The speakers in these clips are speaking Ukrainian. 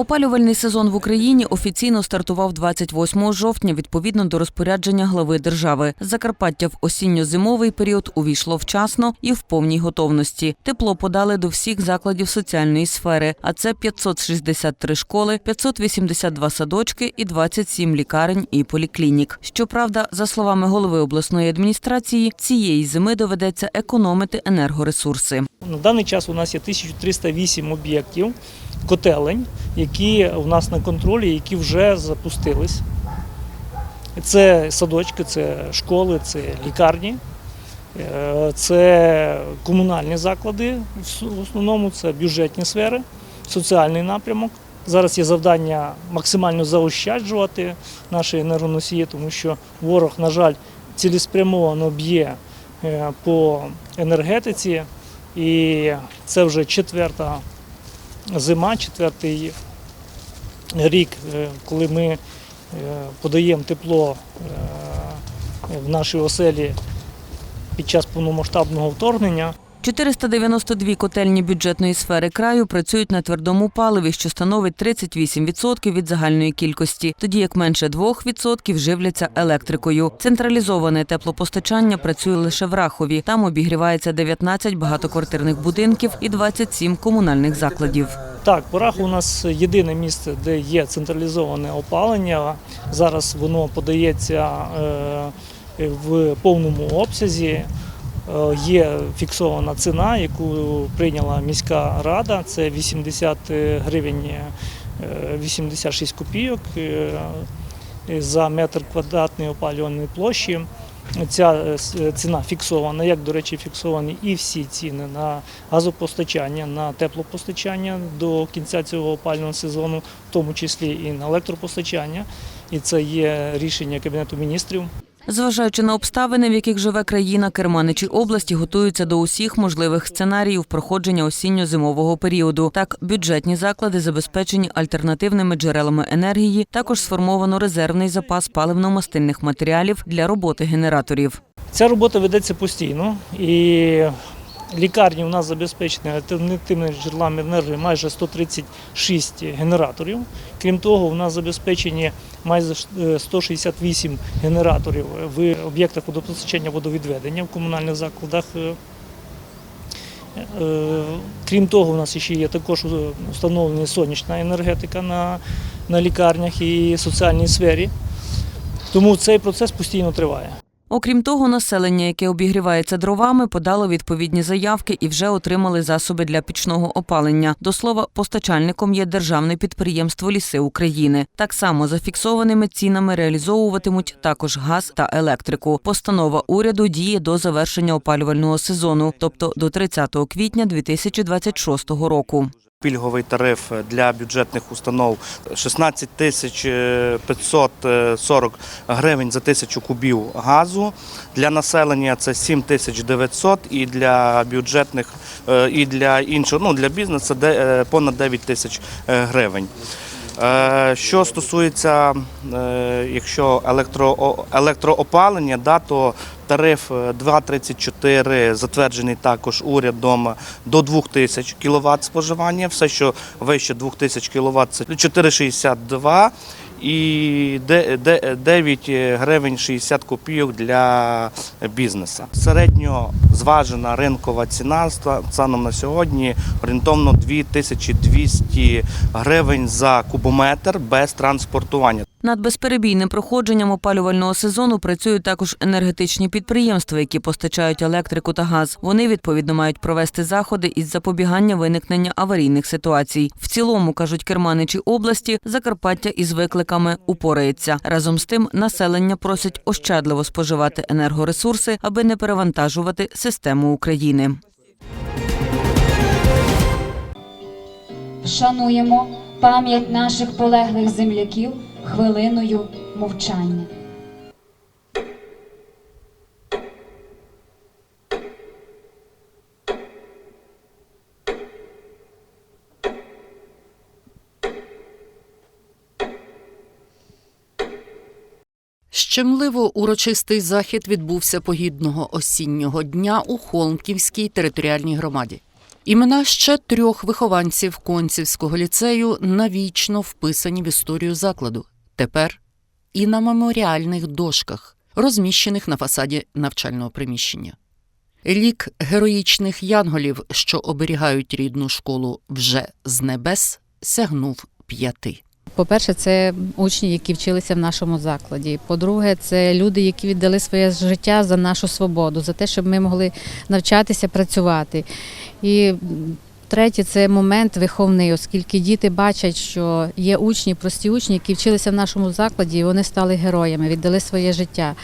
Опалювальний сезон в Україні офіційно стартував 28 жовтня відповідно до розпорядження глави держави. Закарпаття в осінньо-зимовий період увійшло вчасно і в повній готовності. Тепло подали до всіх закладів соціальної сфери, а це 563 школи, 582 садочки і 27 лікарень і поліклінік. Щоправда, за словами голови обласної адміністрації, цієї зими доведеться економити енергоресурси. На даний час у нас є 1308 об'єктів, котелень, які у нас на контролі, які вже запустились. Це садочки, це школи, це лікарні, е, це комунальні заклади, в основному це бюджетні сфери, соціальний напрямок. Зараз є завдання максимально заощаджувати наші енергоносії, тому що ворог, на жаль, цілеспрямовано б'є е, по енергетиці. І це вже четверта зима, четвертий рік, е, коли ми е, подаємо тепло е, в нашій оселі під час повномасштабного вторгнення. 492 котельні бюджетної сфери краю працюють на твердому паливі, що становить 38% від загальної кількості, тоді як менше 2% живляться електрикою. Централізоване теплопостачання працює лише в Рахові. Там обігрівається 19 багатоквартирних будинків і 27 комунальних закладів. Так, Порах у нас єдине місце, де є централізоване опалення. Зараз воно подається е, в повному обсязі. Е, Є фіксована ціна, яку прийняла міська рада. Це 80 гривень е, 86 копійок е, за метр квадратний опалювальної площі. Ця е, ціна фіксована, як, до речі, фіксовані і всі ціни на газопостачання, на теплопостачання до кінця цього опалювального сезону, в тому числі і на електропостачання. І це є рішення Кабінету міністрів. Зважаючи на обставини, в яких живе країна, керманичі області готуються до усіх можливих сценаріїв проходження осінньо-зимового періоду. Так, бюджетні заклади забезпечені альтернативними джерелами енергії. Також сформовано резервний запас паливно-мастильних матеріалів для роботи генераторів. Ця робота ведеться постійно і лікарні у нас забезпечені альтернативними джерелами енергії майже 136 генераторів. Крім того, у нас забезпечені майже е, 168 генераторів в об'єктах водопостачання водовідведення в комунальних закладах. Е, е, Крім того, у нас ще є також встановлена сонячна енергетика на, на лікарнях і соціальній сфері. Тому цей процес постійно триває. Окрім того, населення, яке обігрівається дровами, подало відповідні заявки і вже отримали засоби для пічного опалення. До слова, постачальником є державне підприємство Ліси України. Так само за фіксованими цінами реалізовуватимуть також газ та електрику. Постанова уряду діє до завершення опалювального сезону, тобто до 30 квітня 2026 року. Пільговий тариф для бюджетних установ 16 тисяч е, 540 гривень за тисячу кубів газу. Для населення це 7 тисяч 900 і для бюджетних е, і для іншого, ну для бізнесу де- е, понад 9 тисяч е, гривень. Е, Що стосується, е, якщо електро, електроопалення, да, то тариф е, 2,34 затверджений також урядом до 2000 кВт споживання. Все, що вище 2000 кВт, це 4,62 і де- де- 9 гривень 60 копійок для бізнесу. Середньо зважена ринкова ціна станом на сьогодні орієнтовно 2200 гривень за кубометр без транспортування. Над безперебійним проходженням опалювального сезону працюють також енергетичні підприємства, які постачають електрику та газ. Вони відповідно мають провести заходи із запобігання виникнення аварійних ситуацій. В цілому кажуть керманичі області, Закарпаття із викликами упорається. Разом з тим, населення просять ощадливо споживати енергоресурси, аби не перевантажувати систему України. Вшануємо пам'ять наших полеглих земляків хвилиною мовчання. Щемливо урочистий захід відбувся погідного осіннього дня у Холмківській територіальній громаді. Імена ще трьох вихованців Концівського ліцею навічно вписані в історію закладу. Тепер і на меморіальних дошках, розміщених на фасаді навчального приміщення. Лік героїчних янголів, що оберігають рідну школу вже з небес, сягнув п'яти. По-перше, це учні, які вчилися в нашому закладі. По-друге, це люди, які віддали своє життя за нашу свободу, за те, щоб ми могли навчатися працювати. І третє, це момент виховний, оскільки діти бачать, що є учні, прості учні, які вчилися в нашому закладі, і вони стали героями, віддали своє життя.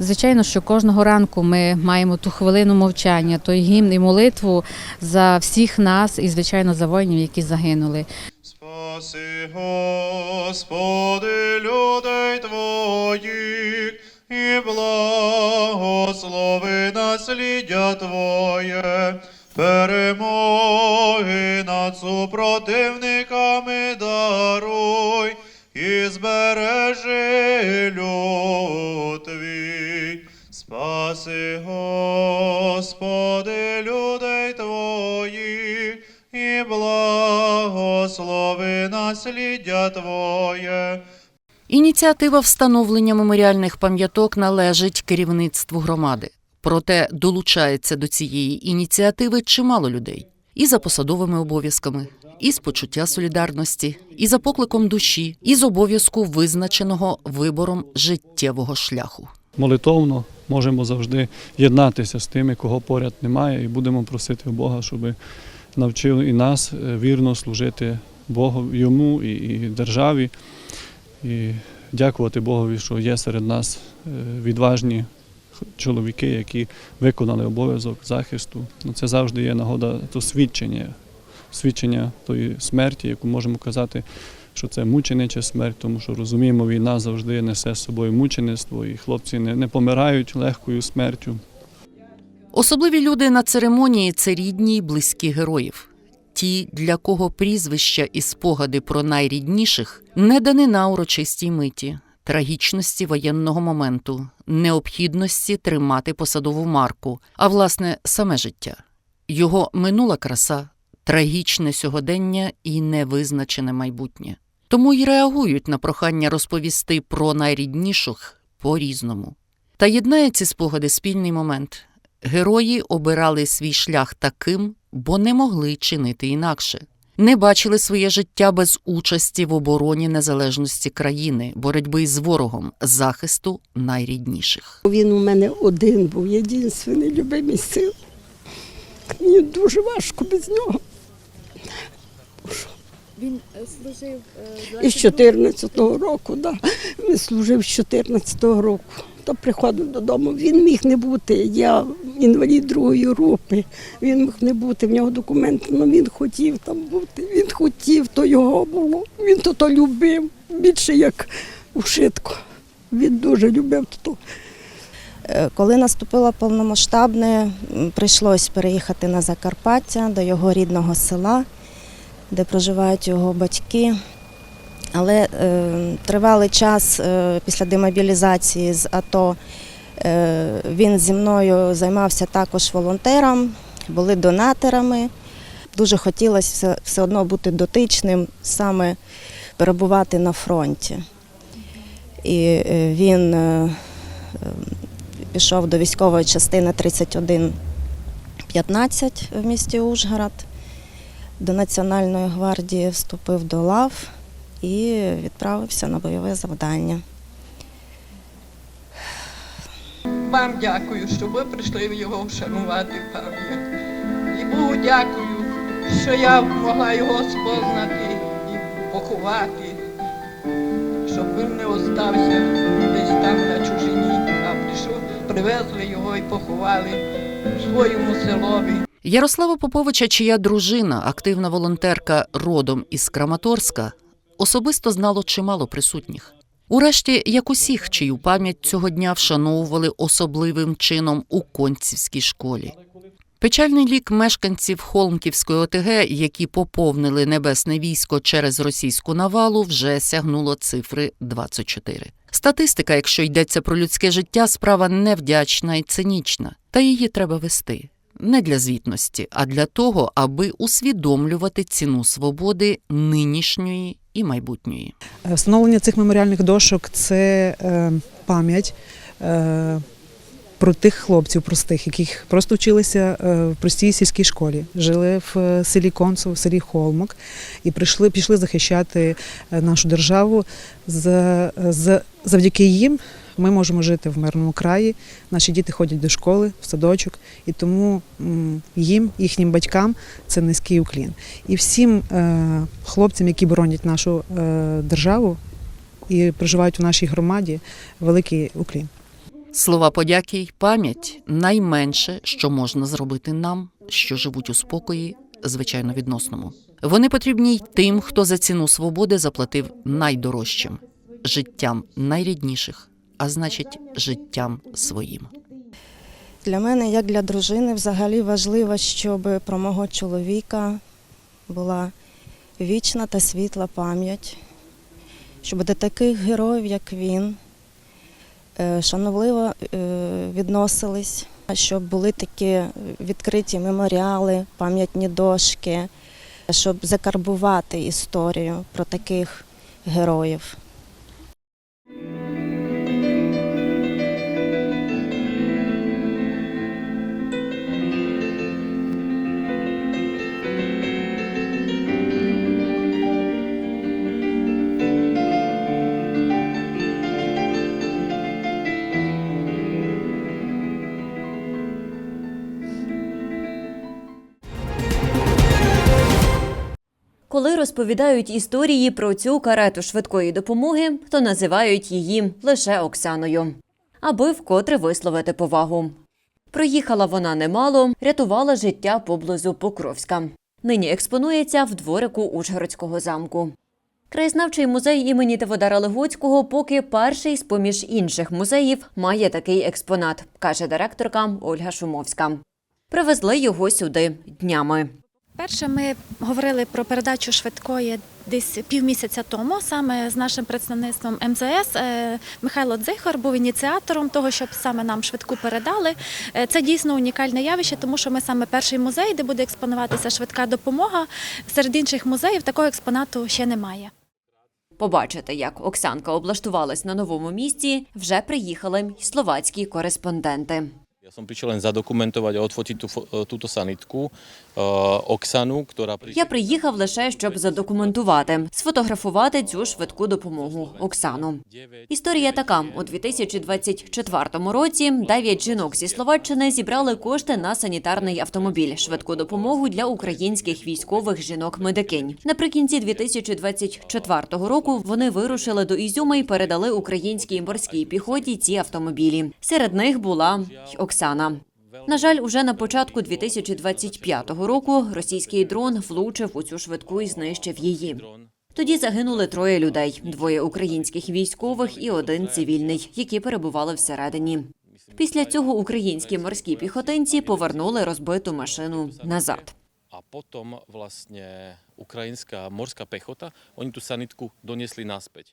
Звичайно, що кожного ранку ми маємо ту хвилину мовчання, той гімн і молитву за всіх нас і, звичайно, за воїнів, які загинули. Спаси, Господи, людей Твоїх, і благослови насліддя Твоє, перемоги над супротивниками даруй, і збережи люд Твій. Спаси, Господи, людей Твоїх, і благослови насліддя Твоє. Ініціатива встановлення меморіальних пам'яток належить керівництву громади. Проте долучається до цієї ініціативи чимало людей і за посадовими обов'язками, і з почуття солідарності, і за покликом душі, і з обов'язку визначеного вибором життєвого шляху. молитовно можемо завжди єднатися з тими, кого поряд немає, і будемо просити Бога, щоб навчив і нас е, вірно служити Богу, йому і, державі. І дякувати Богові, що є серед нас е, відважні чоловіки, які виконали обов'язок захисту. Ну, це завжди є нагода то свідчення, свідчення тої смерті, яку можемо казати, що це мученича смерть, тому що розуміємо, війна завжди несе з собою мучеництво, і хлопці не, не помирають легкою смертю. Особливі люди на церемонії це рідні й близькі героїв. Ті, для кого прізвища і спогади про найрідніших не данина урочистій миті, трагічності воєнного моменту, необхідності тримати посадову марку, а власне саме життя, його минула краса, трагічне сьогодення і невизначене майбутнє. Тому й реагують на прохання розповісти про найрідніших по-різному. Та єднає ці спогади спільний момент. Герої обирали свій шлях таким, бо не могли чинити інакше. Не бачили своє життя без участі в обороні незалежності країни, боротьби з ворогом, захисту найрідніших. Він у мене один був, єдиний любимий син. Мені дуже важко без нього. Він е, служив І з 14-го року, да. Він служив з 14-го року. Та приходив додому. Він міг не бути. Я інвалід другої групи. Він міг не бути, в нього документи, але він хотів там бути. Він хотів, то його було. Він то то любив. Більше як ушитко. Він дуже любив то. Е, Коли наступило повномасштабне, прийшлось переїхати на Закарпаття до його рідного села, де проживають його батьки. Але е, тривалий час е, після демобілізації з АТО е, він зі мною займався також волонтером, були донаторами. Дуже хотілося все, все одно бути дотичним, саме перебувати на фронті. І е, він е, е, пішов до військової частини 3115 в місті Ужгород. До Національної гвардії вступив до лав і відправився на бойове завдання. Вам дякую, що ви прийшли його вшанувати пам'ять. І Богу дякую, що я могла його спознати і поховати, щоб він не остався десь там на чужині, а прийшов, привезли його і поховали в своєму селові. Ярослава Поповича, чия дружина, активна волонтерка родом із Краматорська, особисто знало чимало присутніх. Урешті, як усіх, чию пам'ять цього дня вшановували особливим чином у Концівській школі. Печальний лік мешканців Холмківської ОТГ, які поповнили небесне військо через російську навалу, вже сягнуло цифри 24. Статистика, якщо йдеться про людське життя, справа невдячна і цинічна, та її треба вести. Не для звітності, а для того, аби усвідомлювати ціну свободи нинішньої і майбутньої. Е, Встановлення цих меморіальних дошок це е, пам'ять е, про тих хлопців простих, яких просто вчилися в простій сільській школі, жили в селі Концево, в селі Холмок і прийшли, пішли захищати нашу державу. За, за, завдяки їм ми можемо жити в мирному краї. Наші діти ходять до школи, в садочок, і тому їм, їхнім батькам це низький уклін. І всім е, хлопцям, які боронять нашу е, державу і проживають у нашій громаді, великий уклін. Слова подяки й пам'ять найменше, що можна зробити нам, що живуть у спокої, звичайно, відносному. Вони потрібні й тим, хто за ціну свободи заплатив найдорожчим життям найрідніших, а значить, життям своїм. Для мене, як для дружини, взагалі важливо, щоб про мого чоловіка була вічна та світла пам'ять, щоб до таких героїв, як він, е, шановливо е, відносились, щоб були такі відкриті меморіали, пам'ятні дошки, щоб закарбувати історію про таких героїв. Розповідають історії про цю карету швидкої допомоги, то називають її лише Оксаною, аби вкотре висловити повагу. Проїхала вона немало, рятувала життя поблизу Покровська. Нині експонується в дворику Ужгородського замку. Краєзнавчий музей імені Теводара Легоцького поки перший з поміж інших музеїв має такий експонат, каже директорка Ольга Шумовська. Привезли його сюди днями. Перше, ми говорили про передачу швидкої десь півмісяця тому, саме з нашим представництвом МЗС. Е, Михайло Дзихар був ініціатором того, щоб саме нам швидку передали. Е, Це дійсно унікальне явище, тому що ми саме перший музей, де буде експонуватися швидка допомога. Серед інших музеїв такого експонату ще немає. Побачити, як Оксанка облаштувалась на новому місці, вже приїхали й словацькі кореспонденти. Ja som prišiel len zadokumentovať a odfotiť tú, túto sanitku, Oksanu, ktorá prišla... Я приїхав лише, щоб задокументувати, сфотографувати цю швидку допомогу Оксану. Історія така: у 2024 році дев'ять жінок зі Словаччини зібрали кошти на санітарний автомобіль, швидку допомогу для українських військових жінок-медикинь. Наприкінці 2024 року вони вирушили до Ізюма і передали українській морській піхоті ці автомобілі. Серед них була й Оксана. На жаль, уже на початку 2025 року російський дрон влучив у цю швидку і знищив її. Тоді загинули троє людей: двоє українських військових і один цивільний, які перебували всередині. Після цього українські морські піхотинці повернули розбиту машину назад. A potom vlastne ukrajinská morská pechota, oni tú sanitku doniesli naspäť.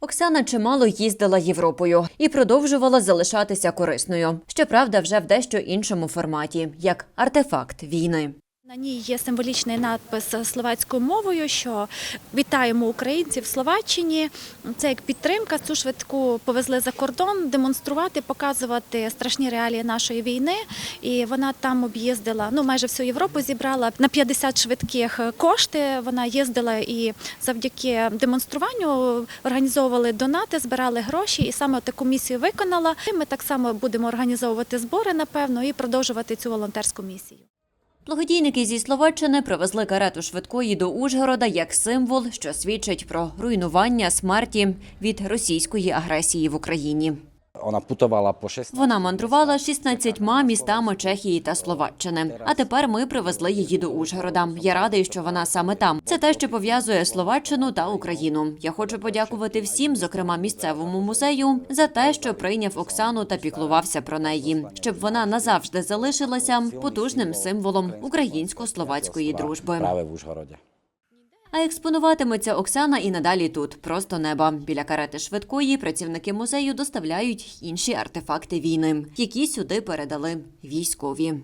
Оксана чимало їздила Європою і продовжувала залишатися корисною. Щоправда, вже в дещо іншому форматі, як артефакт війни. На ній є символічний надпис словацькою мовою, що вітаємо українців в Словаччині. Це як підтримка. Цю швидку повезли за кордон, демонструвати, показувати страшні реалії нашої війни. І вона там об'їздила ну майже всю Європу зібрала на 50 швидких кошти. Вона їздила і завдяки демонструванню організовували донати, збирали гроші, і саме таку місію виконала. І Ми так само будемо організовувати збори, напевно, і продовжувати цю волонтерську місію. Благодійники зі Словаччини привезли карету швидкої до Ужгорода як символ, що свідчить про руйнування смерті від російської агресії в Україні. Вона путувала по 6 Вона мандрувала 16 містами Чехії та Словаччини. А тепер ми привезли її до Ужгорода. Я радий, що вона саме там. Це те, що пов'язує Словаччину та Україну. Я хочу подякувати всім, зокрема місцевому музею, за те, що прийняв Оксану та піклувався про неї, щоб вона назавжди залишилася потужним символом українсько-словацької дружби. V Užhorode. А експонуватиметься Оксана і надалі тут, просто неба. Біля карети швидкої працівники музею доставляють інші артефакти війни, які сюди передали військові.